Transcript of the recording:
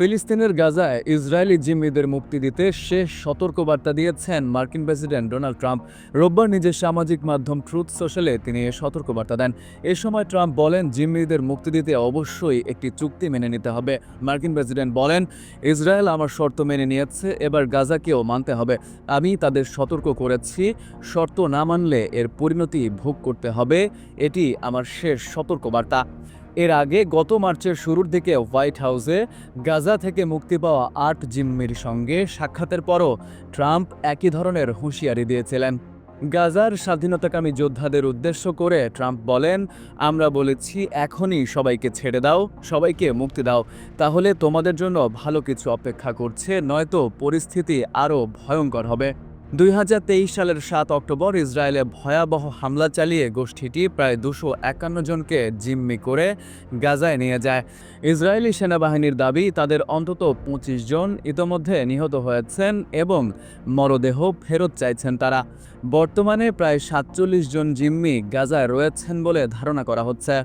ফিলিস্তিনের গাজায় ইসরায়েলি জিম্মিদের মুক্তি দিতে শেষ সতর্কবার্তা দিয়েছেন মার্কিন প্রেসিডেন্ট ডোনাল্ড ট্রাম্প। রোববার নিজের সামাজিক মাধ্যম ট্রুথ সোশ্যালে তিনি এ সতর্কবার্তা দেন। এ সময় ট্রাম্প বলেন, জিম্মিদের মুক্তি দিতে অবশ্যই একটি চুক্তি মেনে নিতে হবে। মার্কিন প্রেসিডেন্ট বলেন, ইসরায়েল আমার শর্ত মেনে নিয়েছে, এবার গাজাকেও মানতে হবে। আমি তাদের সতর্ক করেছি, শর্ত না মানলে এর পরিণতি ভোগ করতে হবে। এটি আমার শেষ সতর্কবার্তা। এর আগে গত মার্চের শুরুর দিকে হোয়াইট হাউসে গাজা থেকে মুক্তি পাওয়া আট জিম্মির সঙ্গে সাক্ষাতের পরও ট্রাম্প একই ধরনের হুঁশিয়ারি দিয়েছিলেন। গাজার স্বাধীনতাকামী যোদ্ধাদের উদ্দেশ্য করে ট্রাম্প বলেন, আমরা বলেছি, এখনই সবাইকে ছেড়ে দাও, সবাইকে মুক্তি দাও। তাহলে তোমাদের জন্য ভালো কিছু অপেক্ষা করছে, নয়তো পরিস্থিতি আরও ভয়ঙ্কর হবে। দুই হাজার তেইশ সালের সাত অক্টোবর ইসরায়েলে ভয়াবহ হামলা চালিয়ে গোষ্ঠীটি প্রায় দুশো একান্ন জনকে জিম্মি করে গাজায় নিয়ে যায়। ইসরায়েলি সেনাবাহিনীর দাবি, তাদের অন্তত পঁচিশ জন ইতোমধ্যে নিহত হয়েছেন এবং মরদেহ ফেরত চাইছেন তারা। বর্তমানে প্রায় সাতচল্লিশ জন জিম্মি গাজায় রয়েছেন বলে ধারণা করা হচ্ছে।